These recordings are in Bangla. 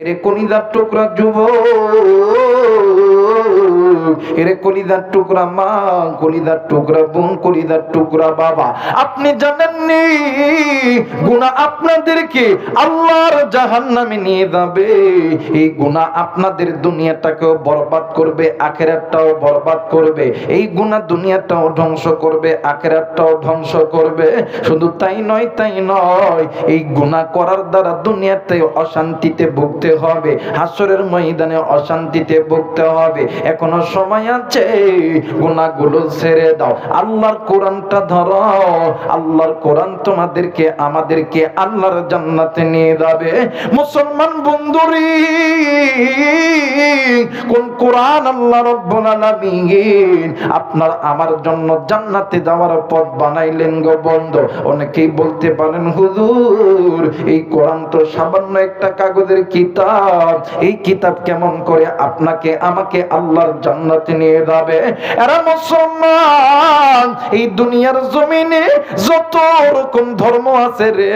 এরে কনিদার টুকরা যুব এরে কলিদার টুকরা মা, কলিদার টুকরা বোন, কলিদার টুকরা বাবা। আপনি জানেননি? গুণা আপনাদেরকে আল্লাহর জাহান্নামে নিয়ে যাবে। এই গুণা আপনাদের দুনিয়াটাকেও বরবাদ করবে, আখেরাতটাও বরবাদ করবে। এই গুণা দুনিয়াটাও ধ্বংস করবে, আখেরাতটাও ধ্বংস করবে। শুধু তাই নয় তাই নয়, এই গুণা করার দ্বারা দুনিয়াতে অশান্তিতে ভুগতে হবে, হাসরের ময়দানে অশান্তিতে ভুগতে হবে। এখনও সময় আছে গুণাগুলো ছেড়ে দাও। আল্লাহর কোরআনটা ধরো। আল্লাহর কোরআন তোমাদেরকে, আমাদেরকে আল্লাহর জান্নাতে নিয়ে যাবে। মুসলমান বন্ধুরি, কোন কোরআন আল্লাহ রব্বুল আলামিন আপনার আমার জন্য জান্নাতে যাওয়ার পথ বানাইলেন গো বন্ধু। অনেকেই বলতে পারেন, হুজুর, এই কোরআন তো সামান্য একটা কাগজের কিতাব। এই কিতাব কেমন করে আপনাকে, আমাকে আল্লাহর জান্নাতে নিয়ে যাবে। এরা মুসলমান, এই দুনিয়ার জমিনে যত রকম ধর্ম আছে রে।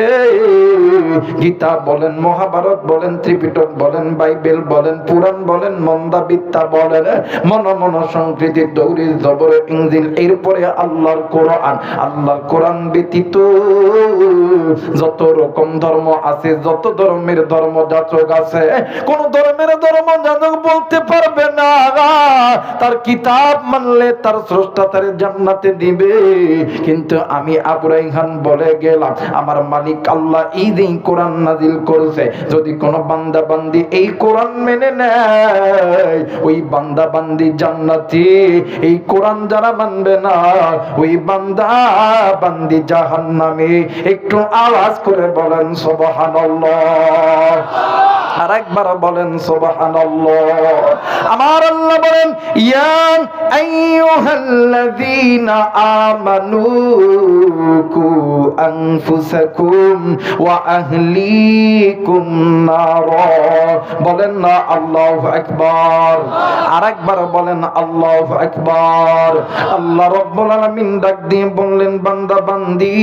গীতা বলেন, মহাভারত বলেন, ত্রিপিটক বলেন, বাইবেল বলেন, পুরাণ বলেন, মন্দাবিদ্যা বলেন মন মন সংস্কৃতি দৌড়ি জবর ইংজিল এরপরে আল্লাহর কোরআন। আল্লাহর কোরআন ব্যতীত যত রকম ধর্ম আছে, যত ধর্মের ধর্ম যাচক আছে, কোন ধর্মের ধর্ম যাচক বলতে পারবে না। তার কিতাব মানলে তার স্রষ্টা তার জান্নাতে দিবে। কিন্তু আমি আবু রাইহান বলে গেলাম, আমার মালিক আল্লাহ এই কোরআন নাজিল করেছে। যদি কোন বান্দা বান্দি এই কোরআন মেনে নেয়, ওই বান্দা বান্দি জান্নাতি, এই কোরআন যারা মানবে না, ওই বান্দা বান্দি জাহান্নামে একটু আওয়াজ করে বলেন, সুবহানাল্লাহ। আর একবার বলেন, সুবহানাল্লাহ। আমার আল্লাহ বলেন বলেন না আল্লাহু বলেন আল্লাহু আল্লাহ ডাক দিয়ে বললেন, বান্দা, বান্দি,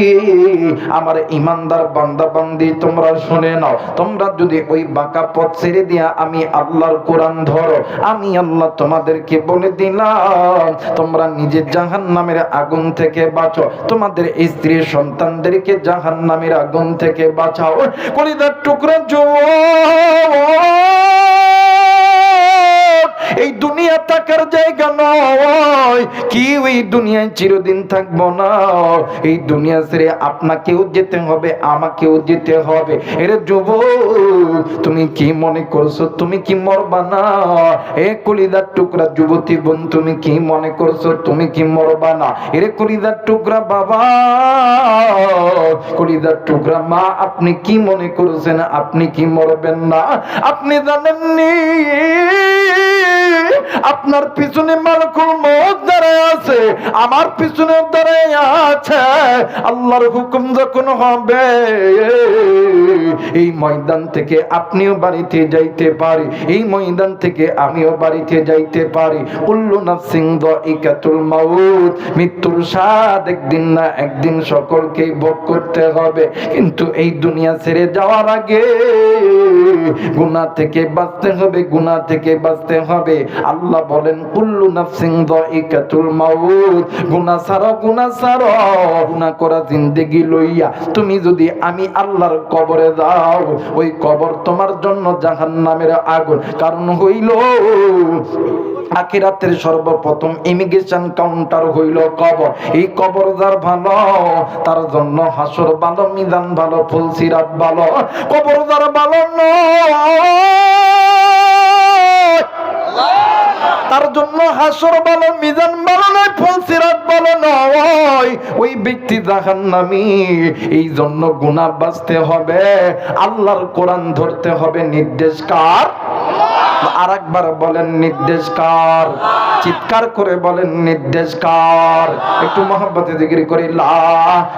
আমার ইমানদার বান্দা, বান্দি, তোমরা শুনে নাও। তোমরা যদি ওই বাঁকা পথ ছেড়ে দিয়া আমি আল্লাহর কোরআন ধরো, আমি আল্লাহ তোমাদেরকে বলে দিলাম, তোমরা নিজের জাহান নামের আগুন থেকে বাঁচো। তোমাদের স্ত্রী সন্তানদেরকে জাহান নামের আগুন থেকে বাঁচাও। কলিদার টুকরা যুবক এই দুনিয়া থাকার জায়গা নয়। কি ওই দুনিয়ায় চিরদিন থাকব না। এই দুনিয়া ছেড়ে আপনাকেও যেতে হবে, আমাকেও যেতে হবে। এর যুব তুমি কি মনে করছ? তুমি কি মরবা না? এ কলিদার টুকরা যুবতী বোন, তুমি কি মনে করছ? তুমি কি মরবা না? এর কলিদার টুকরা বাবা, কলিদার টুকরা মা, আপনি কি মনে করছেন? আপনি কি মরবেন না? আপনি জানেননি? আপনার পিছনে মালকুল মত দাঁড়ায় আছে, আমার পিছনে দাঁড়ায় আছে, আল্লাহর হুকুম যখন হবে, এই ময়দান থেকে আপনিও বাড়িতে যাইতে পারি, এই ময়দান থেকে আমিও বাড়িতে যাইতে পারি। উল্লু নাফসিং দাইকাতুল মাউত, মৃত্যুর স্বাদ একদিন না একদিন সকলকেই ভোগ করতে হবে। কিন্তু এই দুনিয়া ছেড়ে যাওয়ার আগে গুনাহ থেকে বাঁচতে হবে, গুনাহ থেকে বাঁচতে হবে। আল্লাহ বলেন, কুল্লু নাফসিং দাইকাতুল মাউত। গুনাহ ছাড়ো গুনাহ ছাড়ো, গুনাহ করা জিন্দেগি লইয়া। তুমি যদি আমি আল্লাহর কবরে যাও, ওই কবর তোমার জন্য জাহান্নামের আগুন। কারণ হইল, আখিরাতের সর্বপ্রথম ইমিগ্রেশন কাউন্টার হইল কবর। এই কবর যার ভালো, তার জন্য হাসর ভালো, মিজান ভালো, ফুলসিরাত ভালো। কবর যার ভালো নয়। তার জন্য হাসর ভালো মিজান ভালো নয়, ফলসিরাত ভালো নয়। ওই ব্যক্তি জাহান্নামী, এই জন্য গুনাহ বাঁচতে হবে, আল্লাহর কোরআন ধরতে হবে, নির্দেশ কার? আর একবার বলেন, নির্দেশ কার? চিৎকার করে বলেন, নির্দেশ কার? একটু মহব্বতে দিগিরি করি, লা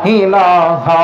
ইলাহা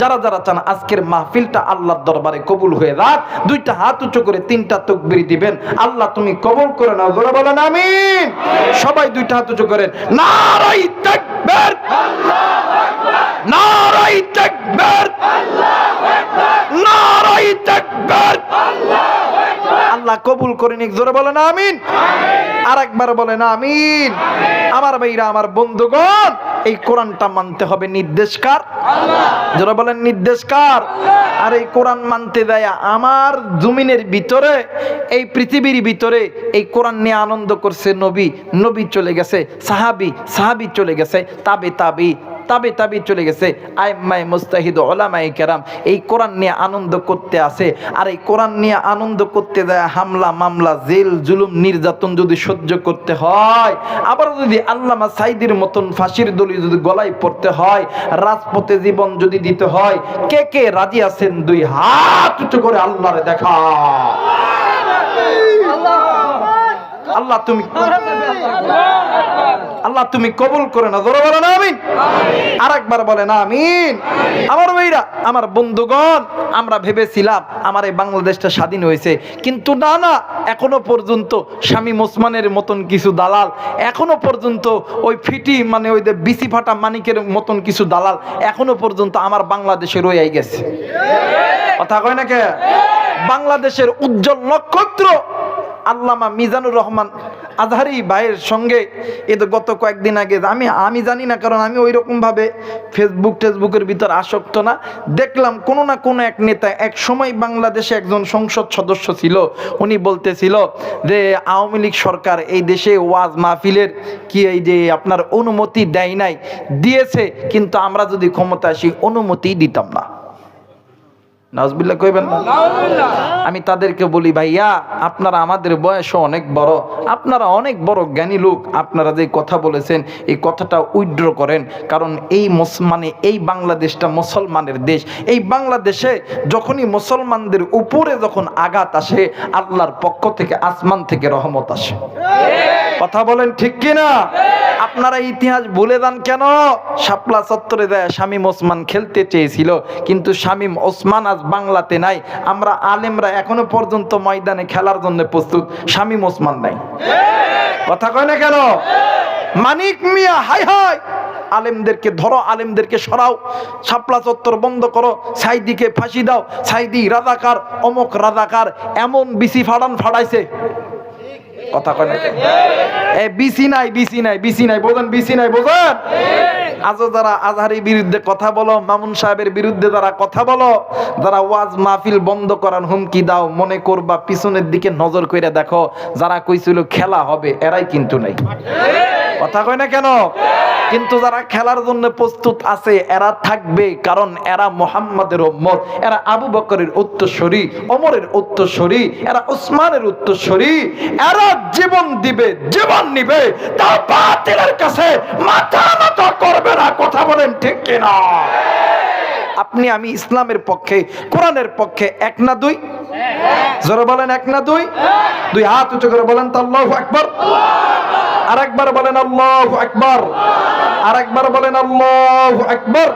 যারা যারা চান আজকের মাহফিলটা দরবারে কবুল হয়ে যাক, দুইটা হাত উঁচু করে তিনটা তাকবীর দিবেন। আল্লাহ তুমি কবুল করে নাও, জোরে বলেন আমিন। সবাই দুইটা হাত উঁচু করেন নারাই নারাই নারাই কবুল করে নিক। জোরে বলেন আমিন। আর একবার বলেন আমিন। আমার ভাইরা আমার বন্ধুগণ এই কোরআনটা মানতে হবে নির্দেশকার। যারা বলেন নির্দেশকার আর এই কোরআন মানতে দেয় আমার জমিনের ভিতরে এই পৃথিবীর ভিতরে এই কোরআন নিয়ে আনন্দ করছে নবী। নবী চলে গেছে সাহাবি সাহাবি চলে গেছে তাবে তাবি তাবে তাবি চলে গেছে আইমাই মুস্তাহিদ ওলামাই কেরাম। এই কোরআন নিয়ে আনন্দ করতে আসে আর এই কোরআন নিয়ে আনন্দ করতে দেয় হামলা মামলা জেল জুলুম নির্যাতন যদি সহ্য করতে হয় আবার যদি আল্লামা সাইদির মতন ফাঁসির দলি যদি গলায় পড়তে হয় রাজপথে জীবন যদি দিতে হয় কে কে রাজি আছেন? দুই হাত উঁচু করে আল্লাহরে দেখা। আল্লাহ তুমি আল্লাহ তুমি কবুল করে না ধরো বলে না আমিন। আর একবার বলে না আমিন। আমার ভাইরা আমার বন্ধুগণ আমরা ভেবেছিলাম আমার এই বাংলাদেশটা স্বাধীন হয়েছে। কিন্তু না না এখনও পর্যন্ত স্বামী ওসমানের মতন কিছু দালাল এখনও পর্যন্ত ওই ফিটি মানে ওই যে বিসি ফাটা মানিকের মতন কিছু দালাল এখনও পর্যন্ত আমার বাংলাদেশে রয়ে গেছে। কথা কয় না কে? বাংলাদেশের উজ্জ্বল নক্ষত্র আল্লামা মিজানুর রহমান আজহারি ভাইয়ের সঙ্গে এ তো গত কয়েকদিন আগে, আমি আমি জানি না, কারণ আমি ওই রকম ভাবে ফেসবুক টেসবুকের ভিতর আসক্ত না। দেখলাম কোনো না কোনো এক নেতা এক সময় বাংলাদেশে একজন সংসদ সদস্য ছিল, উনি বলতেছিল যে আওয়ামী লীগ সরকার এই দেশে ওয়াজ মাহফিলের কি এই যে আপনার অনুমতি দেয় নাই, দিয়েছে, কিন্তু আমরা যদি ক্ষমতা আসি অনুমতি দিতাম না। নাজবিল্লা কইবেন না? আমি তাদেরকে বলি ভাইয়া আপনারা আমাদের বয়সও অনেক বড়। আপনারা অনেক বড় জ্ঞানী লোক। আপনারা যে কথা বলেছেন এই কথাটা উইড্র করেন। কারণ এই মানে এই বাংলাদেশটা মুসলমানের দেশ। এই বাংলাদেশে যখনই মুসলমানদের উপরে যখন আঘাত আসে আল্লাহর পক্ষ থেকে আসমান থেকে রহমত আসে। কথা বলেন ঠিক কিনা? আপনারা ইতিহাস ভুলে যান কেন? শাপলা চত্বরে দেয় শামীম ওসমান খেলতে চেয়েছিল। কিন্তু শামীম ওসমান আজ বাংলাতে নাই। আমরা আলেমরা এখনও পর্যন্ত ময়দানে খেলার জন্য প্রস্তুত। শামীম ওসমান নাই। কথা কয় না কেন? মানিক মিয়া, হাই হাই। আলেমদেরকে ধরো, আলেমদেরকে সরাও। শাপলা চত্বর বন্ধ করো। সাইদিকে ফাঁসি দাও। সাইদি রাজাকার, অমক রাজাকার, এমন বিসি ফাড়ান ফাড়াইছে। কথা কয় না এ, বিসি নাই বিসি নাই বিসি নাই, বোঝেন, বিসি নাই, বোঝেন? আজও যারা আজহারির বিরুদ্ধে কথা বলো, মামুন সাহেবের বিরুদ্ধে যারা কথা বলো, যারা ওয়াজ মাহফিল বন্ধ করার হুমকি দাও, মনে করবা পিছনের দিকে নজর করে দেখো, যারা কইছিল খেলা হবে, এরাই কিন্তু নাই। কথা কয় না কেন? কিন্তু যারা খেলার জন্য প্রস্তুত আছে, এরা থাকবে, কারণ এরা মোহাম্মদের উম্মত, এরা আবু বকরের উত্তরসূরি, ওমরের উত্তরসূরি, এরা উসমানের উত্তরসূরি। এরা জীবন দিবে, জীবন নিবে, তা বাতিলের কাছে মাথা নত করবে না, কথা বলেন ঠিক কিনা? আপনি, আমি ইসলামের পক্ষে, কোরআনের পক্ষে এক না দুই? জোরে বলেন, এক না দুই? দুই হাত উঁচু করে বলেন তো আল্লাহু আকবার। আরেকবার বলেন আল্লাহু আকবার। আরেকবার বলেন আল্লাহু আকবার।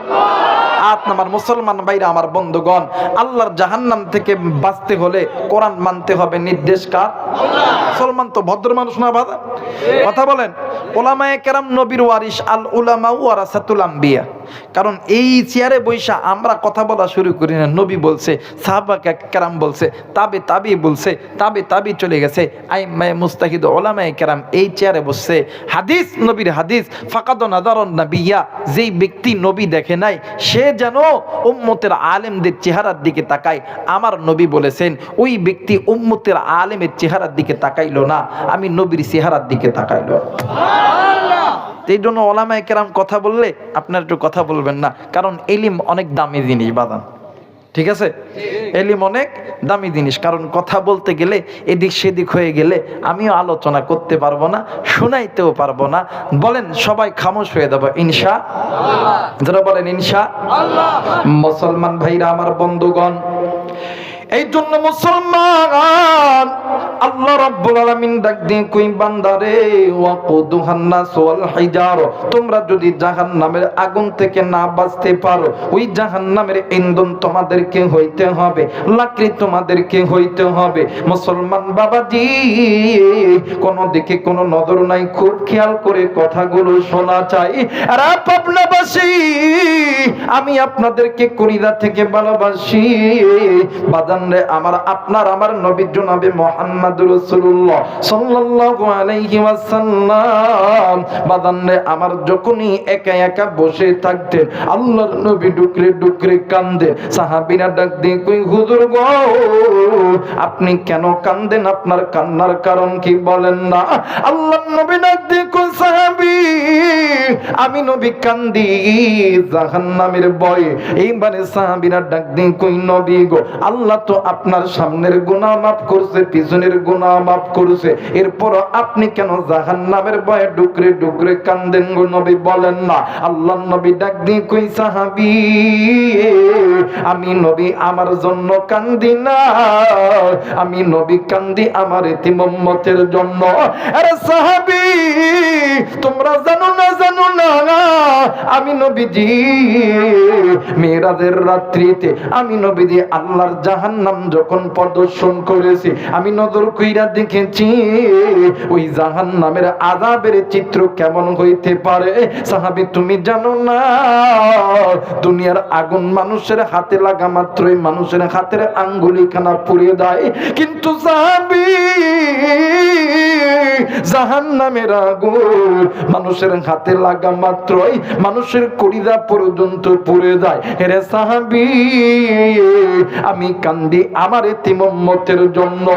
আত নামার মুসলমান ভাইরা, আমার বন্ধুগণ, আল্লাহর জাহান্নাম থেকে বাঁচতে হলে কোরআন মানতে হবে নির্দেশ কার? মুসলমান তো ভদ্র মানুষ না বাধা কথা বলেন, ওলামায়ে কেরাম নবীর ওয়ারিস আল উলামা ওয়ারাসাতুল আম্বিয়া। কারণ এই চেয়ারে বৈশা আমরা কথা বলা শুরু করি না। নবী বলছে সাহাবা কেরাম বলছে, তাবে তাবি বলছে, তাবে তাবি চলে গেছে। আই মায় মুস্তাহিদ ওলামায়ে কেরাম এই চেয়ারে বসছে হাদিস নবীর হাদিস ফাকাদ নাদারন নাবিয়া যেই ব্যক্তি নবী দেখে নাই সে যেন উম্মতের আলেমদের চেহারার দিকে তাকায়। আমার নবী বলেছেন ওই ব্যক্তি উম্মতের আলেমের চেহারার দিকে তাকাইলো না আমি নবীর চেহারার দিকে তাকাইলো। এই জন্য ওলামায় কেরাম কথা বললে আপনার একটু কথা বলবেন না কারণ এলিম অনেক দামি জিনিস বাদান ঠিক আছে? এলিম অনেক দামি জিনিস, কারণ কথা বলতে গেলে এদিক সেদিক হয়ে গেলে আমিও আলোচনা করতে পারব না, শুনাইতেও পারব না। বলেন, সবাই খামোশ হয়ে দেবো ইনশা যারা বলেন, ইনশা মুসলমান ভাইরা, আমার বন্ধুগণ এই জন্য মুসলমান, আল্লাহ রাব্বুল আলামিন ডাক দিয়ে কই বান্দারে ওয়াকুদুহান নাস ওয়াল হিজার তোমরা যদি জাহান্নামের আগুন থেকে না বাঁচতে পারো, ওই জাহান্নামের ইন্ধন তোমাদেরকে হইতে হবে, লাকড়ি তোমাদেরকে হইতে হবে। মুসলমান বাবাজি, কোন দিকে কোন নজর নাই, খুব খেয়াল করে কথাগুলো শোনা চাই। আর পাবনাবাসী, আমি আপনাদেরকে কলিদা থেকে ভালোবাসি বাদান রে আমার আপনার, আমার নবী জনাবে মোহাম্মদ রাসূলুল্লাহ সাল্লাল্লাহু আলাইহি ওয়াসাল্লাম। বাদান আমার যখনই একা একা বসে থাকতেন আল্লাহর নবী ডুকরে ডুকরে কান্দে, সাহাবীরা ডাক দিয়ে কই, হুজুর গো, আপনি কেন কান্দেন? আপনার কান্নার কারণ কি বলেন না? আল্লাহর নবী ডাক দিয়ে কই, সাহাবী, আমি নবী কান্দি জাহান্নামের ভয়ে। এইবারে সাহাবীরা ডাক দিয়ে কই, নবী গো, আল্লাহ তো আপনার সামনের গুনাহ মাফ করছে, পিছনের গুনাহ মাফ করছে। এরপর আপনি কেন জাহান্নামের ভয়ে ডুকরে ডুকরে কান্দেন গো নবী? বলেন না। আল্লাহ নবী ডাক দিয়ে কই, সাহাবী, আমি নবী আমার জন্য কান্দি না। আমি নবী কান্দি আমার ইতিমম্মতের জন্য। আরে সাহাবী, তোমরা জানো না জানো না। আমি নবীজি মেয়েরাদের রাত্রিতে আমি নবীজি আল্লাহর জাহান্নাম যখন প্রদর্শন করেছি, আমি নজর কইরা দেখেছি, ওই জাহান্নামের আযাবের চিত্র কেমন হইতে পারে? সাহাবী, তুমি জানো না? দুনিয়ার আগুন মানুষের হাতে লাগা মাত্রই মানুষের হাতের আঙ্গুলি খানা পুড়িয়ে দেয় কিন্তু সাহাবী জাহান্নামের আগুন। মানুষের হাতে লাগা মাত্রই মানুষের কলিজা পর্যন্ত পুড়ে যায়। হেরে সাহাবি, আমি কান্দি আমার এতিমম্মতের জন্য।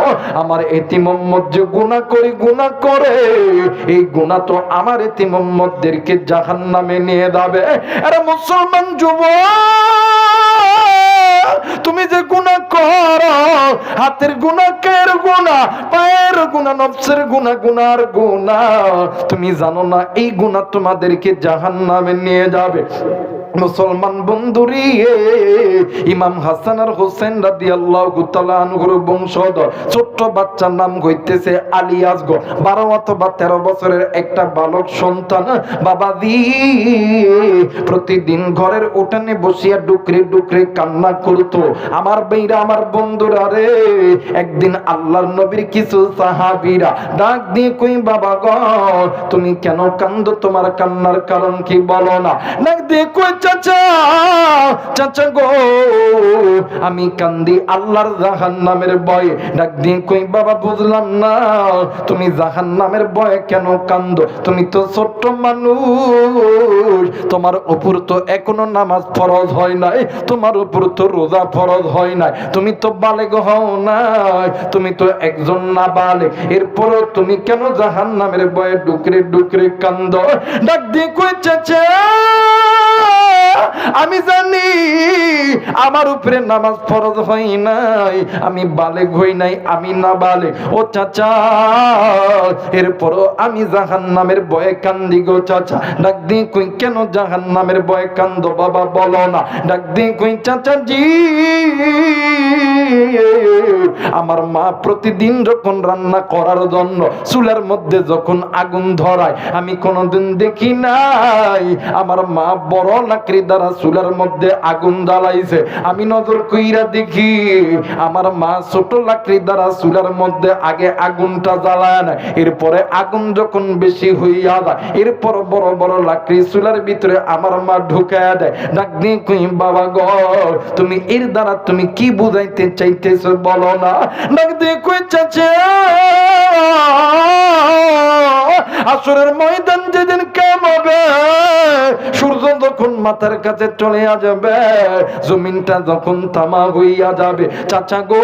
আমার এতিমম্মত যে গুনাহ করে গুনাহ করে। এই গুনাহ তো আমার এতিমম্মতদেরকে জাহান্নামে নিয়ে যাবে। আরে মুসলমান যুবক, তুমি যে গুনাহ করো। হাতের গুনাহ কের গুনাহ, পায়ের গুনাহ, নফসের গুনাহ গুনার গুনাহ। তুমি জানো না এই গুনাহ তোমাদেরকে জাহান্নামে নিয়ে যাবে। মুসলমান বন্ধুরি, ইমাম হাসান আর হোসেন রাদিয়াল্লাহু তাআলা আনহুর বংশধর, ছোট্ট বাচ্চার নাম হইতেছে আলী আসগর বারো অথবা তেরো বছরের একটা বালক সন্তান বাবা দি প্রতিদিন ঘরের উঠানে বসিয়া ডুকরে ডুকরে কান্না করতো। আমার বেইরা আমার বন্ধুরা রে, একদিন আল্লাহর নবীর কিছু সাহাবীরা ডাক দিয়ে কই, বাবা গো, তুমি কেন কান্দো? তোমার কান্নার কারণ কি বলো না? ডাক দিয়ে কই, চাচা চাচা গো, আমি কান্দি আল্লাহর জাহান নামের ভয়ে। ডাক দিয়ে কই, বাবা, বুঝলাম না, তুমি জাহান নামের ভয়ে কেন কান্দো? তুমি তো ছোট্ট মানুষ, তোমার উপর তো এখনও নামাজ ফরজ হয় নাই, তোমার উপর তো রোজা ফরজ হয় নাই তুমি তো বালেগ হও নাই, তুমি তো একজন না বালে এরপরও তুমি কেন জাহান নামের বয়ে ডুকরে ডুকরে কান্দ? ডাক দিয়ে কই আমি জানি আমার উপরে নামাজ ফরজ হয় নাই, আমি বালেগ হই নাই, আমি না বালে ও চাচা, এরপরও আমি জাহান নামের বয়ে কান্দি গো চাচা। ডাক দি কই, কেন জাহান নামের বয়ে কান্দ বাবা, বলো না। ডাক দি কই, চাচা জি, আমার মা প্রতিদিন যখন রান্না করার জন্য চুলার মধ্যে যখন আগুন ধরায়, আমি কোনোদিন দেখি নাই, আমার মা বড় লাকড়ি দ্বারা চুলার মধ্যে আগুন জ্বালাইছে। আমি নজর কইরা দেখি, আমার মা ছোট লাকড়ি দ্বারা চুলার মধ্যে আগে আগুনটা জ্বালায় না, এরপরে আগুন যখন বেশি হইয়া যায়, এরপর বড় বড় লাকড়ি চুলার ভিতরে আমার মা ঢুকায় দেয়। ডাক দিয়ে কই, বাবা গ, তুমি এর দ্বারা তুমি কি বুঝাইতে চাইতেছো বলো না? ডাক দিয়ে কই, চাচা, আসরের ময়দান যেদিন কেম হবে, সূর্য যখন মাথার কাছে চলে যাবে জমিনটা যখন তামা হইয়া যাবে। চাচা গো,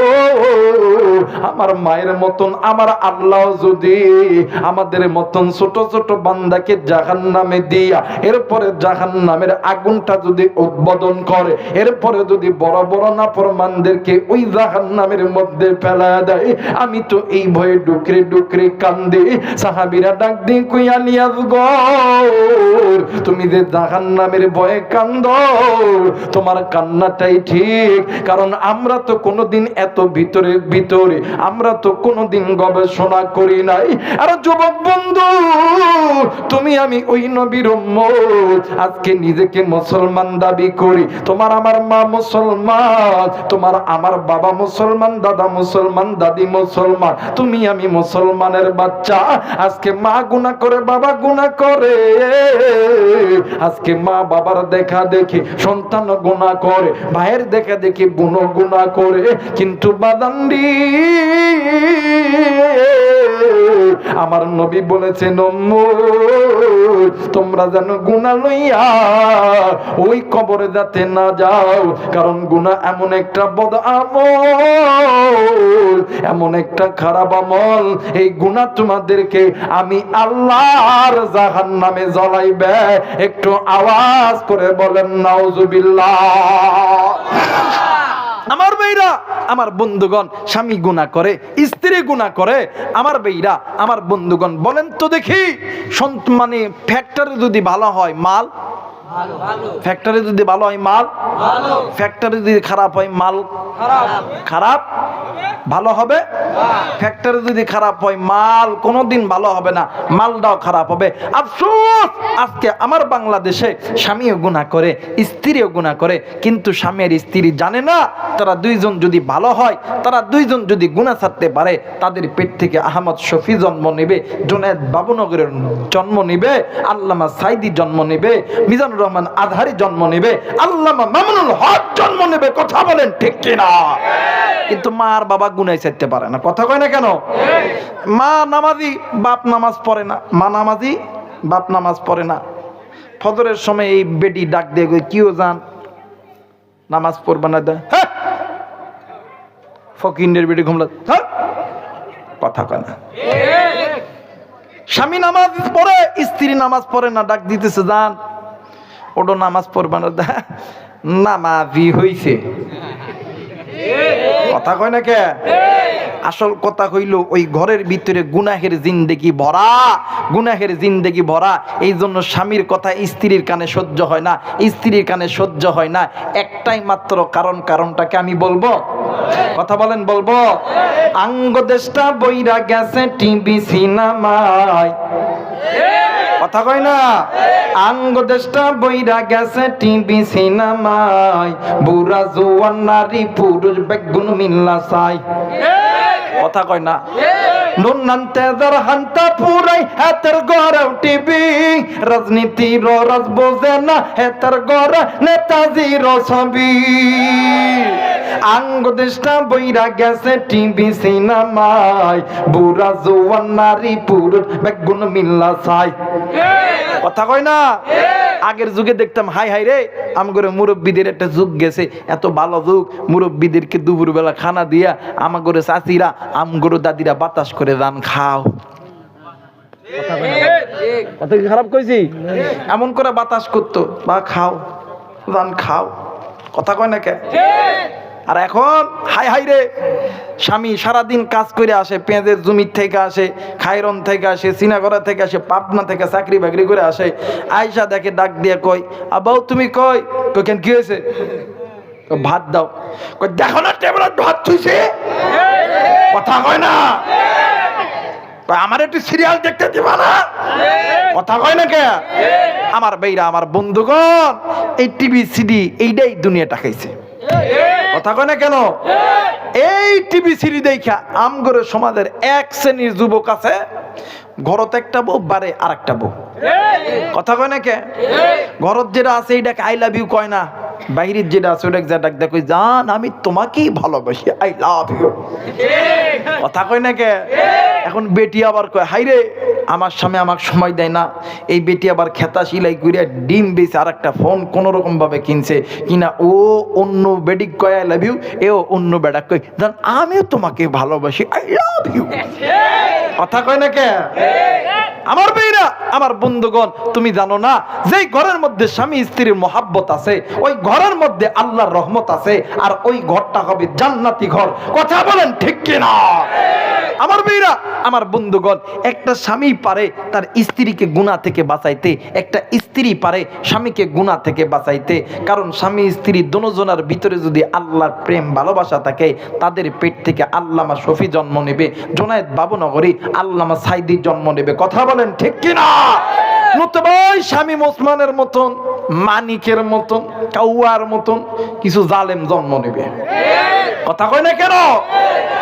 আমার মায়ের মতন, আমার আল্লাহ যদি আমাদের মতন ছোট ছোট বান্দাকে জাহান নামে দিয়া, এরপরে জাহান নামের আগুনটা যদি উদ্বোধন করে, এরপরে যদি বড় বড় নাফরমানদেরকে ওই জাহান নামের মধ্যে ফেলা দেয়, আমি তো এই ভয়ে ডুকরে ডুকরে কান্দি, সাহাবিরা ডাক দিয়ে কইয়া নিয়াজ গো তুমি যে জাহান নামের ভয়ে কান্দ তোমার কান্নাটাই ঠিক, কারণ আমরা তো কোনোদিন এত ভিতরে ভিতরে আমরা তো কোনোদিন গবেষণা করি নাই। আর যুবক বন্ধু, তুমি আমি ওই নবীর আজকে নিজেকে মুসলমান দাবি করি। তোমার আমার মা মুসলমান, তোমার আমার বাবা মুসলমান, দাদা মুসলমান, দাদি মুসলমান, তুমি আমি মুসলমানের বাচ্চা। আজকে মা গুনাহ করে, বাবা গুনাহ করে। আজকে মা বাবার দেখা দেখি সন্তান গুনাহ করে, ভাইয়ের দেখা দেখি বোন গুনাহ করে, কিন্তু বাদান্ডি আমার নবী বলেছেন তোমরা যেন গুণা লইয়া ওই কবরে যাতে না যাও, কারণ গুণা এমন একটা বদ আমল এমন একটা খারাপ আমল। এই গুণা তোমাদেরকে আমি আল্লাহর জাহান নামে জ্বলাইবে, একটু আওয়াজ করে বলেন, নাউজুবিল্লাহ। আমার বেইরা আমার বন্ধুগণ স্বামী গুণা করে, স্ত্রী গুণা করে, আমার বেইরা আমার বন্ধুগণ, বলেন তো দেখি মানে ফ্যাক্টরি যদি ভালো হয়, মাল? ফ্যাক্টরি যদি ভালো হয় মাল। ফ্যাক্টরি যদি খারাপ হয় মাল। খারাপ। ভালো হবে? ফ্যাক্টরি যদি খারাপ হয় মাল কোনোদিন ভালো হবে না। মালটাও খারাপ হবে। আফসোস! আজকে আমার বাংলাদেশে স্বামীও গুণা করে স্ত্রীও গুণা করে কিন্তু স্বামীর স্ত্রী জানে না তারা দুইজন যদি ভালো হয় তারা দুইজন যদি গুণা ছাড়তে পারে তাদের পেট থেকে আহমদ শফি জন্ম নেবে জোনায়দ বাবুনগরের জন্ম নেবে আল্লামা সাইদি জন্ম নেবে মিজানুর রহমান আধারি জন্ম নেবে, আল্লামা মামুনুল হক জন্ম নেবে, কথা বলেন ঠিক কিনা? কিন্তু মা আর বাবা গুনাই চাইতে পারে না, কথা কয় না কেন? মা নামাজি, বাপ নামাজ পড়ে না, মা নামাজি, বাপ নামাজ পড়ে না। ফজরের সময় এই বেটি ডাক দিয়ে কিও যান নামাজ পড়বে না দা? হ্যাঁ। ফকিন্ডের বেটি ঘুমলা হ্যাঁ? কথা কয় না। স্বামী নামাজ পড়ে, স্ত্রী নামাজ পড়ে না, ডাক দিতেছে যান ওটো নামাজ পড়বে না নামাজি হইছে। কথা কয় না কে? আসল কথা হইল, ওই ঘরের ভিতরে গুনাহের জিন্দেগি ভরা, গুনাহের জিন্দেগি ভরা। এই জন্য স্বামীর কথা স্ত্রীর কানে সহ্য হয় না, স্ত্রীর কানে সহ্য হয় না। একটাই মাত্র কারণ, কারণটাকে আমি বলব। কথা বলেন, বলব। আঙ্গ দেশটা বইরা গেছে, টিভি, সিনেমায়। কথা কয় না? আঙ্গ দেশটা বইরা গেছে টিভি সিনেমায়। বুড়া জোয়ান নারী পুরুষ বেগুন মিল্লা চাই কথা কয় না? নুনান তেজার হান্তা পুরাই হাতের গড়ে টিভি। রাজনীতির রস বোঝে না হাতের গড়ে নেতাজির ছবি। আঙ্গ দেশটা গেছে টিভি সিনেমায়। বুড়া জোয়ান নারী পুরুষ বেগুন মিল্লা চাই কথা কয় না? আগের যুগে দেখতাম, হাই হাই রে, আমগরে মুরব্বীদের একটা যুগ গেছে, এত ভালো যুগ, মুরব্বীদেরকে দুপুরবেলা খানা দিয়া আমাগরে চাচিরা, আমগরে দাদিরা বাতাস করে রান খাও। কথা খারাপ কইছি? এমন করে বাতাস করতো, বা খাও, রান খাও। কথা কয় না কে? আর এখন হাই হাই রে, স্বামী সারাদিন কাজ করে আসে, পেঁয়াজের জমির থেকে আসে খাইরন থেকে আসে, সিনাগড়া থেকে আসে, পাবনা থেকে চাকরি বাকরি করে আসে। আয়সা দেখে ডাক দিয়ে কই আবাও তুমি কই কই কেন, কি হয়েছে? ভাত দাও। কই দেখো না টেবিলত ভাত থুইছে? কথা কয় না। আমার একটু সিরিয়াল দেখতে দিবা না? কথা কয় না কে? আমার বেইরা, আমার বন্ধুগণ, এই টিভি, সিডি, এইটাই দুনিয়াটা খাইছে। কথা কয় না কেন? এই টিভি সিরি দেখা আমগরের সমাজের এক শ্রেণির যুবক আছে ঘরত একটা বউ বারে আর একটা বউ কথা কয় না কে? ঘরত যেটা আছে এইটাকে আই লাভ ইউ কয় না? বাইরের যেটা আছে ওটাকে যা ডাক দেখো জান আমি তোমাকেই ভালোবাসি আই লাভ ইউ কথা কয় না কে? এখন বেটি আবার কয় হাই রে আমার স্বামী আমাকে সময় দেয় না। এই বেটি আবার খেতা সিলাই করিয়া ডিম বেছে আর একটা ফোন কোন রকম ভাবে কিনছে কিনা ও অন্য বেডিক কয় আই লাভ ইউ এও অন্য বেডাক কয় জান আমিও তোমাকে ভালোবাসি আই লাভ ইউ কথা কয় না কে? আমার মেয়েরা, আমার বন্ধুগণ, তুমি জানো না যে ঘরের মধ্যে স্বামী স্ত্রীর মহাব্বত আছে, ওই ঘরের মধ্যে আল্লাহর রহমত আছে, আর ওই ঘরটা হবে জান্নাতি ঘর। কথা বলেন ঠিক কিনা? আমার মেয়েরা, আমার বন্ধুগণ, একটা স্বামী পারে তার স্ত্রীকে গুণা থেকে বাঁচাইতে, একটা স্ত্রী পারে স্বামীকে গুণা থেকে বাঁচাইতে। কারণ স্বামী, স্ত্রী দোনোজনার ভিতরে যদি আল্লাহর প্রেম, ভালোবাসা থাকে, তাদের পেট থেকে আল্লামা শফি জন্ম নেবে, জোনায়েদ বাবুনগরী আল্লামা সাইদি জন্ম নেবে। কথা বলেন ঠিক কিনা? স্বামী ওসমানের মতন, মানিকের মতন, কাউয়ার মতন কিছু জালেম জন্ম নেবে। কথা কয় না কেন?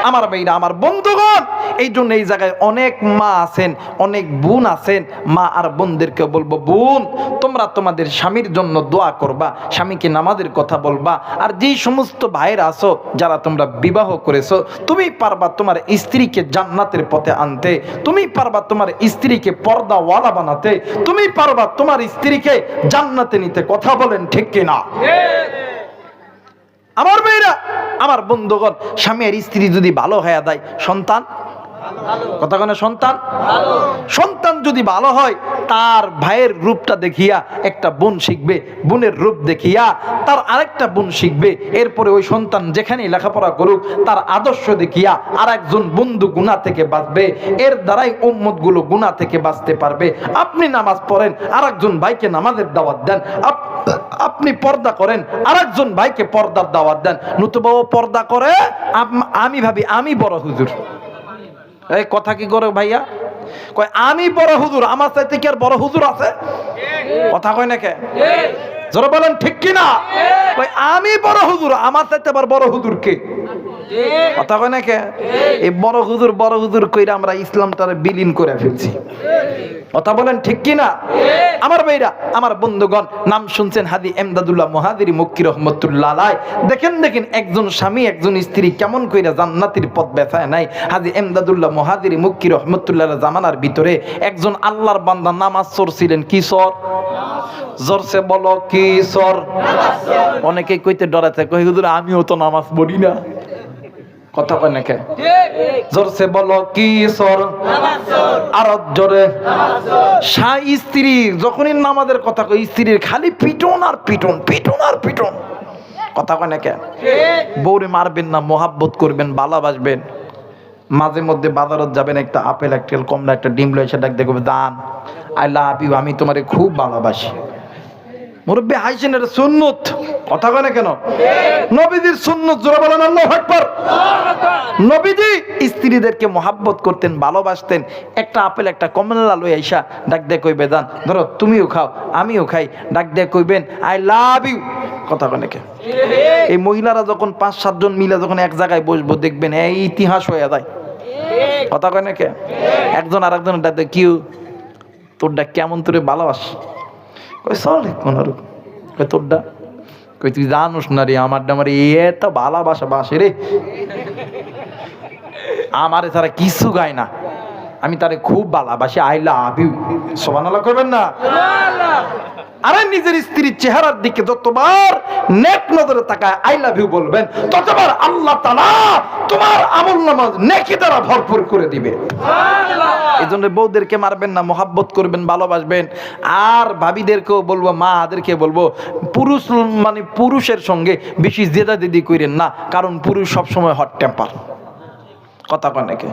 আমার মেয়েরা আমার বন্ধুগণ, এই জন্য এই জায়গায় অনেক মা আছেন, অনেক বোন আছেন। মা আর বোনদেরকে বলব, বোন, তোমরা তোমাদের স্বামীর জন্য দোয়া করবা, স্বামীকে নামাজের কথা বলবা। আর যেই সমস্ত ভাইয়েরা আছো, যারা তোমরা বিবাহ করেছ, তুমি পারবা তোমার স্ত্রীকে জান্নাতের পথে আনতে। তুমি পারবা তোমার স্ত্রীকে পর্দাওয়ালা বানাতে। তুমি পারবা তোমার স্ত্রীকে জান্নাতে নিতে, কথা বলেন ঠিক কিনা? আমার মেয়েরা, আমার বন্ধুগণ স্বামী আর স্ত্রী যদি ভালো হয়ে দেয় সন্তান কথা কেন সন্তান? সন্তান যদি ভালো হয় তার ভাইয়ের রূপটা দেখিয়া একটা বোন শিখবে বোনের রূপ দেখিয়া তার আরেকটা বোন শিখবে। এরপরে ওই সন্তান যেখানেই লেখাপড়া করুক তার আদর্শ দেখিয়া আর একজন বন্ধু গুণা থেকে বাঁচবে। এর দ্বারাই উম্মতগুলো গুণা থেকে বাঁচতে পারবে। আপনি নামাজ পড়েন আর একজন ভাইকে নামাজের দাওয়াত দেন। আপনি পর্দা করেন আর একজন ভাইকে পর্দার দাওয়াত দেন। নতুবাও পর্দা করে আমি ভাবি আমি বড় হুজুর। এই কথা কি করে ভাইয়া? কয় আমি বড় হুজুর আমার চাইতে কি আর বড় হুজুর আছে? কথা কয় না কে? জোরে বলেন ঠিক কিনা? কয় আমি বড় হুজুর আমার চাইতে আবার বড় হুজুর কে? কথা কয় না কে? এই বড় হুজুর বড় হুজুর কইরা আমরা ইসলামটারে বিলীন করে ফেলছি। কথা বলেন ঠিক কি না আমার ভাইরা, আমার বন্ধুগণ, নাম শুনছেন হাদি এমদাদুল্লাহ মহাদিরি মুক্কি রহমতুল্লাহ দেখেন দেখেন, একজন স্বামী, একজন স্ত্রী কেমন কইরা জান্নাতির পথ বেছায় নাই? হাজি এমদাদুল্লাহ মহাদিরি মুক্কি রহমতুল্লাহ জামানার ভিতরে একজন আল্লাহর বান্দা নামাজ ছিলেন কি সর জোরসে বলো, কি সর অনেকে কইতে ডরাতে কই হুজুর, আমিও তো নামাজ পড়ি না। কথা কয় নাকি? জোরসে বলো, কি সর আর জোরে। শাহ স্ত্রী, যখনই নামাজের কথা কই স্ত্রীর খালি পিটন আর পিটন পিটন আর পিটন। কথা কয় নাকি? বউরে মারবেন না, মোহাব্বত করবেন, ভালোবাসবেন। মাঝে মধ্যে বাজারত যাবেন, একটা আপেল, একটা কমলা, একটা ডিম লয়ে ডাক দেখবে দান আই লাভ ইউ আমি তোমারে খুব ভালোবাসি। মুরব্বী হাইছেন এটা সুন্নত, কথা কয় না কেন? নবীদের সুন্নত, জোরে বলেন আল্লাহ আকবার। নবীজি স্ত্রীদেরকে মোহাব্বত করতেন, ভালোবাসতেন। একটা আপেল, একটা কমলা লই আইসা ডাক দিয়ে কইবে দান ধরো তুমিও খাও, আমিও খাই। ডাক দিয়ে কইবেন, আই লাভ ইউ। কথা কয় নাকি এই মহিলারা যখন পাঁচ সাতজন মিলে যখন এক জায়গায় বসবো, দেখবেন এই ইতিহাস হয়ে যায়। কথা কয় নাকি একজন আর ডাক দিয়ে কিউ তোরটা কেমন তোরে ভালোবাস? কই চলে কোনোরকম কই তোরটা কই তুই জানুস না রে আমার ডামারে এত ভালাবাসা বাসে রে। আমারে তারা কিছু গায় না। আমি তারে খুব ভালোবাসি আইলা লাভ ইউ। করবেন না? আরে নিজের স্ত্রীর চেহারার দিকে যতবার নেক নজরে তাকায় আই লাভ ইউ বলবেন ততবার আল্লাহ তাআলা তোমার আমল নামাজ নেকি দ্বারা ভরপুর করে দিবে। এই জন্য বউদেরকে মারবেন না মোহাব্বত করবেন ভালোবাসবেন। আর ভাবিদেরকেও বলব মাদেরকে বলব পুরুষ মানে পুরুষের সঙ্গে বেশি জেদা দিদি করেন না কারণ পুরুষ সবসময় হট টেম্পার। কথা কয় নাকি?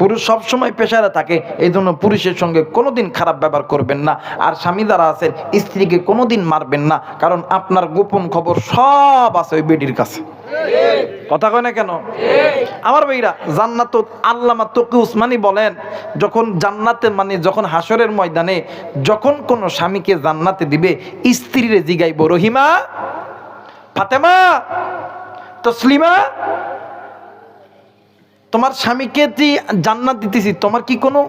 পুরুষ সবসময় পেশারে থাকে এই জন্য পুরুষের সঙ্গে কোনোদিন খারাপ ব্যবহার করবেন না। আর স্বামী যারা আছেন, স্ত্রীকে কোনোদিন মারবেন না, কারণ আপনার গোপন খবর সব আছে ওই বেডির কাছে। কথা কয় না কেন? আমার ভাইরা জান্নাত আল্লামা তকি উসমানি বলেন, যখন জান্নাতে মানে যখন হাসরের ময়দানে যখন কোন স্বামীকে জান্নাতে দিবে, স্ত্রীরে জিগাইব রহিমা, ফাতেমা, তসলিমা তোমার স্বামীকে তুই জান্নাত দিতেছি, তোমার কি কোনো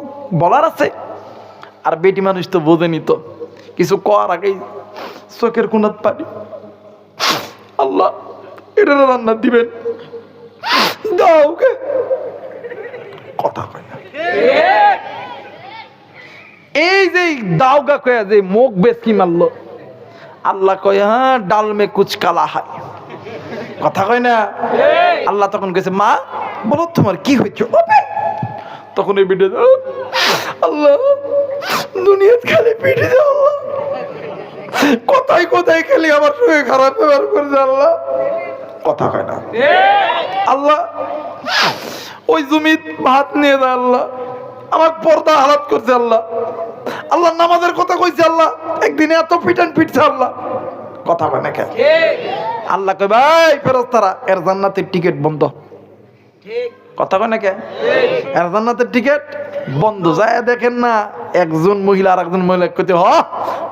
বলার আছে? আর বেটি মানুষ তো বোঝেনি তো। কিছু কর আগেই চোখের কোনাত আল্লাহ, এটা রান্না দিবেন? কথা এই যে দাওগা কয়া যে মুখ বেশকি মারলো। আল্লাহ কয় হ্যাঁ ডাল মে কুচ কালা হয়। কথা কয় না? আল্লাহ তখন কইছে, মা বলো তোমার কি হয়েছে? ওপেন। তখন এই বিটে আল্লাহ দুনিয়াত খালি পিঠে দাও আল্লাহ। কোথায় কোথায় খালি আমার সঙ্গে খারাপ ব্যবহার করেছে আল্লাহ। কথা কয় না। আল্লাহ ওই জমিত ভাত নিয়ে দেয় আল্লাহ। আমার পর্দা হালাত করছে আল্লাহ। আল্লাহ নামাজের কথা কইছে আল্লাহ। একদিনে এত পিটান পিটছে আল্লাহ। কথা মানে কেন? আল্লাহ কই ভাই ফেরত তারা এর জান্নাতের টিকিট বন্ধ। কথা কয় না কে? এর জান্নাতের টিকিট বন্ধ, যায় দেখেন না, একজন মহিলা আর একজন মহিলা কইতে, হ,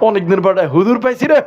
অনেকদিন পরে হুজুর পাইছি রে।